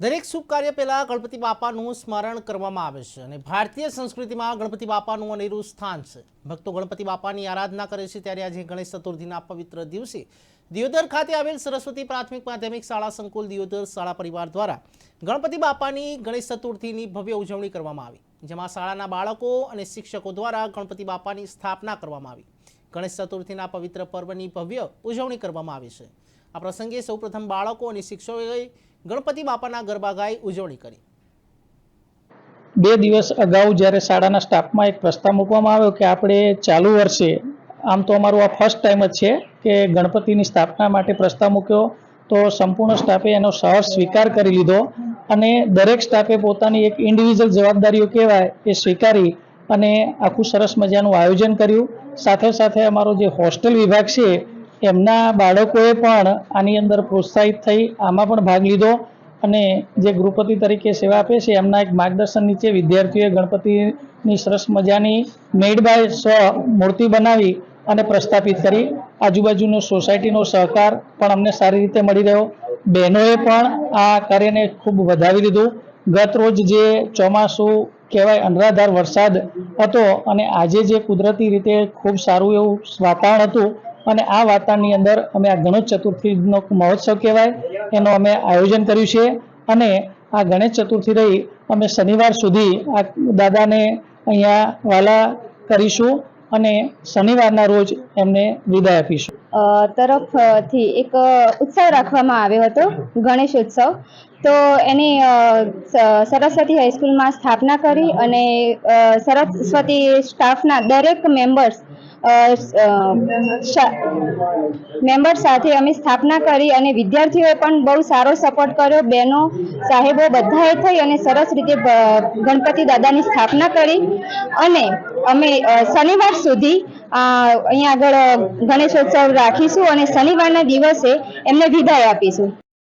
દરેક શુભ કાર્ય પહેલાં ગણપતિ બાપાનું સ્મરણ કરવામાં આવે છે અને ભારતીય સંસ્કૃતિમાં ગણપતિ બાપાનું અનેરું સ્થાન છે. ભક્તો ગણપતિ બાપાની આરાધના કરે છે ત્યારે આજે ગણેશ ચતુર્થીના પવિત્ર દિવસે દિયોદર ખાતે આવેલ સરસ્વતી પ્રાથમિક માધ્યમિક શાળા સંકુલ દિયોદર શાળા પરિવાર દ્વારા ગણપતિ બાપાની ગણેશ ચતુર્થીની ભવ્ય ઉજવણી કરવામાં આવી. જેમાં શાળાના બાળકો અને શિક્ષકો દ્વારા ગણપતિ બાપાની સ્થાપના કરવામાં આવી. ગણેશ ચતુર્થીના પવિત્ર પર્વની ભવ્ય ઉજવણી કરવામાં આવી છે. આ પ્રસંગે સૌપ્રથમ બાળકો અને શિક્ષકોએ ગણપતિ બાપાના ગરબા ગાઈ ઉજવણી કરી. બે દિવસ અગાઉ જ્યારે શાળાના સ્ટાફમાં એક પ્રસ્તાવ મૂકવામાં આવ્યો કે આપણે ચાલુ વર્ષે, આમ તો અમારું આ ફર્સ્ટ ટાઈમ જ છે કે ગણપતિની સ્થાપના માટે પ્રસ્તાવ મૂક્યો, તો સંપૂર્ણ સ્ટાફે એનો સહર્ષ સ્વીકાર કરી લીધો અને દરેક સ્ટાફે પોતાની એક ઇન્ડિવિજ્યુઅલ જવાબદારીઓ કહેવાય એ સ્વીકારી અને આખું સરસ મજાનું આયોજન કર્યું. સાથે સાથે અમારો જે હોસ્ટેલ વિભાગ છે એમના બાળકોએ પણ આની અંદર પ્રોત્સાહિત થઈ, આમાં પણ ભાગ લીધો અને જે ગૃહપતિ તરીકે સેવા આપે છે, એમના એક માર્ગદર્શન નીચે વિદ્યાર્થીઓએ ગણપતિની સરસ મજાની મેડ બાય સ્વ મૂર્તિ બનાવી અને પ્રસ્થાપિત કરી. આજુબાજુનો સોસાયટીનો સહકાર પણ અમને સારી રીતે મળી રહ્યો. બહેનોએ પણ આ કાર્યને ખૂબ વધાવી લીધું ગત રોજ જે ચોમાસું કહેવાય અનરાધાર વરસાદ હતો અને આજે જે કુદરતી રીતે ખૂબ સારું એવું વાતાવરણ હતું અને આ વાતાવરણની અંદર અમે આ ગણેશ ચતુર્થીનો મહોત્સવ કહેવાય, એનું અમે આયોજન કર્યું છે. અને આ ગણેશ ચતુર્થી રહી અમે શનિવાર સુધી આ દાદાને અહીંયા વાલા કરીશું અને શનિવારના રોજ એમને વિદાય આપીશું. તરફથી એક ઉત્સવ રાખવામાં આવ્યો હતો, ગણેશ ઉત્સવ. તો એની સરસ્વતી હાઈસ્કૂલમાં સ્થાપના કરી અને સરસ્વતી સ્ટાફના દરેક મેમ્બર્સ મેમ્બર્સ સાથે અમે સ્થાપના કરી અને વિદ્યાર્થીઓએ પણ બહુ સારો સપોર્ટ કર્યો. બહેનો, સાહેબો બધાએ થઈ અને સરસ રીતે ગણપતિ દાદાની સ્થાપના કરી. અને અમે શનિવાર સુધી અહીંયા આગળ ગણેશોત્સવ રાખીશું અને શનિવારના દિવસે એમને વિદાય આપીશું.